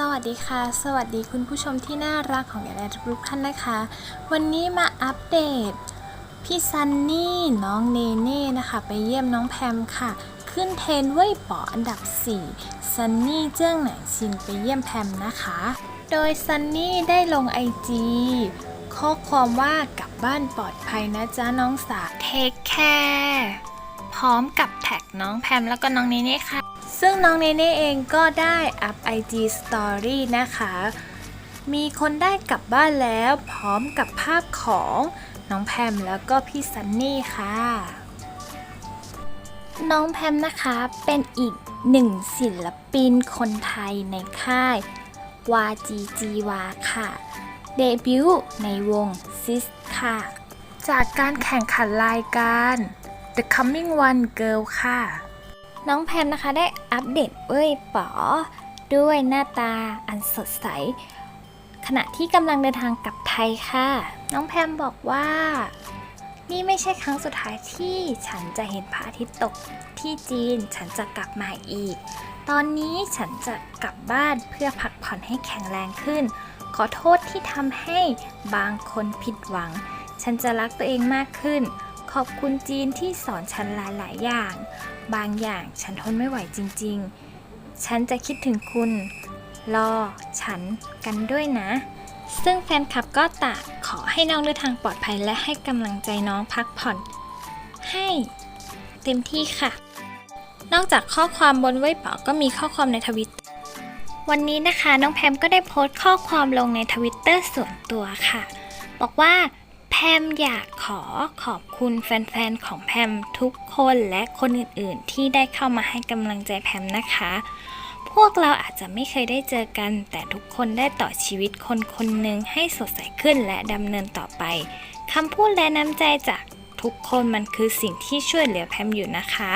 สวัสดีค่ะ สวัสดีคุณผู้ชมที่น่ารักของแอนทุกท่านนะคะ วันนี้มาอัปเดต พี่ซันนี่น้องเนเน่นะคะ ไปเยี่ยมน้องแพมค่ะ ขึ้นเทรนเว่ยป๋ออันดับ 4 ซันนี่เจิ้งหนชินไปเยี่ยมแพมนะคะ โดยซันนี่ได้ลงไอจีข้อความว่ากลับบ้านปลอดภัยนะจ๊ะน้องสาวเทคแคร์พร้อมกับแท็กน้องแพมแล้วก็น้องเนเน่ค่ะ ซึ่งน้องเนเน่เองก็ได้อัพ IG Story นะคะ มีคนได้กลับบ้านแล้วพร้อมกับภาพของน้องแพมแล้วก็พี่ซันนี่ค่ะ น้องแพมนะคะเป็นอีกหนึ่งศิลปินคนไทยในค่ายวาจีจีวาค่ะ เดบิวต์ในวงซิสค่ะ จากการแข่งขันรายการ The Coming One Girl ค่ะ น้องแพมนะคะได้อัปเดตเอ้ยป๋อด้วยหน้าตาอันสดใส ขณะที่กำลังเดินทางกลับไทยค่ะ น้องแพมบอกว่า นี่ไม่ใช่ครั้งสุดท้ายที่ฉันจะเห็นพระอาทิตย์ตกที่จีนฉันจะกลับมาอีก ตอนนี้ฉันจะกลับบ้านเพื่อพักผ่อนให้แข็งแรงขึ้น ขอโทษที่ทำให้บางคนผิดหวัง ฉันจะรักตัวเองมากขึ้น ขอบคุณจีนที่สอนฉันหลายๆอย่าง บางอย่างฉันทนไม่ไหวจริง ๆ ฉันจะคิดถึงคุณ รอ ฉันกันด้วยนะ ซึ่งแฟนคลับก็ต่างขอให้น้องเดินทางปลอดภัยและให้กำลังใจน้องพักผ่อน ให้เต็มที่ค่ะ นอกจากข้อความบนเว็บเป๋าก็มีข้อความในทวิต วันนี้นะคะ น้องแพมก็ได้โพสต์ข้อความลงในทวิตเตอร์ส่วนตัวค่ะ บอกว่า แพมอยากขอขอบคุณแฟนๆของแพมทุกคนและคนอื่นๆ ที่ได้เข้ามาให้กำลังใจแพมนะคะ พวกเราอาจจะไม่เคยได้เจอกัน แต่ทุกคนได้ต่อชีวิตคนคนหนึ่งให้สดใสขึ้นและดำเนินต่อไปคำพูดและน้ำใจจากทุกคนมันคือสิ่งที่ช่วยเหลือแพมอยู่นะคะ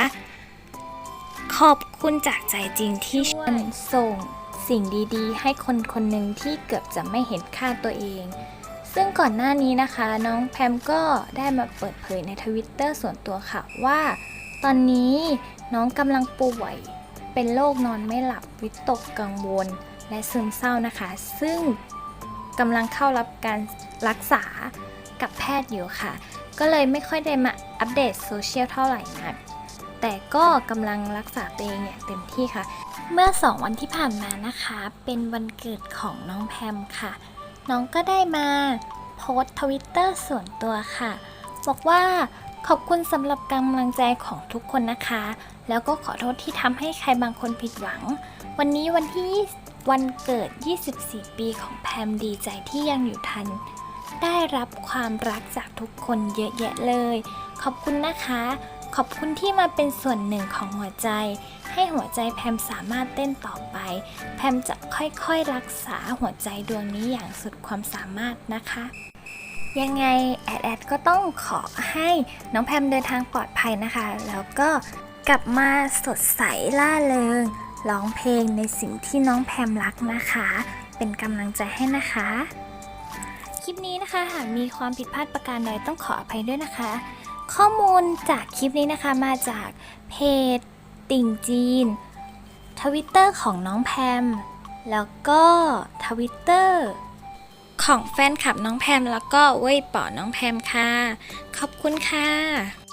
ขอบคุณจากใจจริงที่ช่วยส่งสิ่งดีๆ ให้คนคนหนึ่งที่เกือบจะไม่เห็นค่าตัวเอง ซึ่งก่อนหน้านี้นะคะ น้องแพมก็ได้มาเปิดเผยในทวิตเตอร์ส่วนตัวค่ะว่า ตอนนี้น้องกำลังป่วย เป็นโรคนอนไม่หลับวิตกกังวล และซึมเศร้านะคะ ซึ่งกำลังเข้ารับการรักษากับแพทย์อยู่ค่ะ ก็เลยไม่ค่อยได้มาอัปเดตโซเชียลเท่าไหร่นักแต่ก็กำลังรักษาตัวเองอย่างเต็มที่ค่ะ เมื่อ 2 วันที่ผ่านมานะคะ เป็นวันเกิดของน้องแพมค่ะ น้องก็ได้มาโพสทวิตเตอร์ส่วนตัวค่ะ บอกว่าขอบคุณสำหรับกำลังใจของทุกคนนะคะ แล้วก็ขอโทษที่ทำให้ใครบางคนผิดหวัง วันนี้วันที่วันเกิด 24 ปีของแพมดีใจที่ยังอยู่ทัน ได้รับความรักจากทุกคนเยอะแยะเลย ขอบคุณนะคะ ขอบคุณที่มาเป็นส่วนหนึ่งของหัวใจ ให้หัวใจแพมสามารถเต้นต่อไป แพมจะค่อยๆรักษาหัวใจดวงนี้อย่างสุดความสามารถนะคะ ยังไงแอดแอดก็ต้องขอให้น้องแพมเดินทางปลอดภัยนะคะ แล้วก็กลับมาสดใสล่าเริงร้องเพลงในสิ่งที่น้องแพมรักนะคะ เป็นกำลังใจให้นะคะ คลิปนี้นะคะหากมีความผิดพลาดประการใดต้องขออภัยด้วยนะคะ ข้อมูลจากคลิปนี้นะคะมาจากเพจ ติ่งจีน ทวิตเตอร์ของน้องแพม แล้วก็ทวิตเตอร์ของแฟนคลับน้องแพม แล้วก็เว้ยป๋อน้องแพมค่ะ ขอบคุณค่ะ